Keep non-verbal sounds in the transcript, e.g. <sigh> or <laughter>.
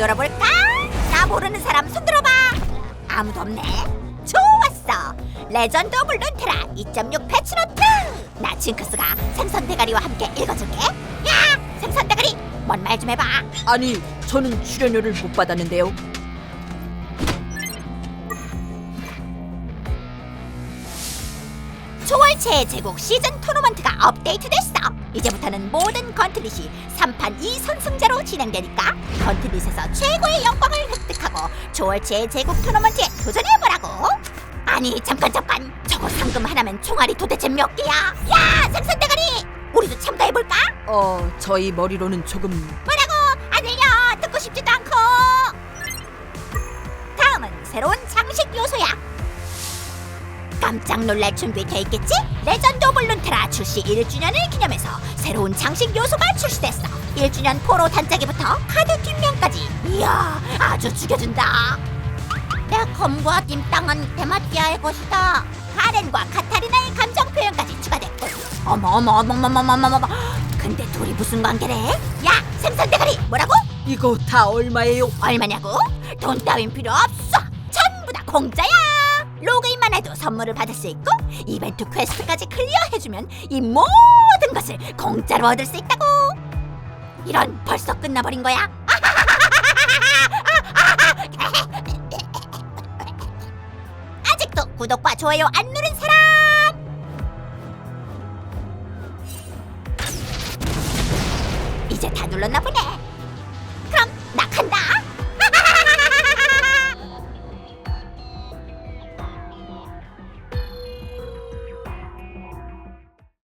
뒤돌아볼까? 나 모르는 사람 손 들어봐. 아무도 없네. 좋았어. 레전드 오브 룬테라 2.6 패치노트. 나 징크스가 생선 대가리와 함께 읽어줄게. 야, 생선 대가리, 뭔 말 좀 해봐. 아니, 저는 출연료를 못 받았는데요. 초월체의 제국 시즌 토너먼트가 업데이트됐어. 이제부터는 모든 건틀릿이 3판 2선승제로 진행되니까 건틀릿에서 최고의 영광을 획득하고 초월체의 제국 토너먼트에 도전해보라고. 아니 잠깐 잠깐 저거 상금 하나면 총알이 도대체 몇 개야? 야 생선대가리 우리도 참가해볼까? 어, 저희 머리로는 조금 뭐라고 안 들려 듣고 싶지도 않고 다음은 새로운 장식 요소야 깜짝 놀랄 준비 돼 있겠지? 레전드 룬테라 출시 1주년을 기념해서 새로운 장식 요소가 출시됐어 1주년 포로 단짝이부터 카드 뒷면까지 이야 아주 죽여준다 내 검과 띵땅은 데마티아의 것이다 가렌과 카타리나의 감정 표현까지 추가됐고 어머 어머 어머 어머 어머 어머 근데 둘이 무슨 관계래? 야 생선대가리 뭐라고? 이거 다 얼마예요? 얼마냐고? 돈 따윈 필요 없어 전부 다 공짜야 해도 선물을 받을 수 있고 이벤트 퀘스트까지 클리어해주면 이 모든 것을 공짜로 얻을 수 있다고. 이런 벌써 끝나버린 거야? <laughs> 아직도 구독과 좋아요 안 누른 사람! 이제 다 눌렀나 보네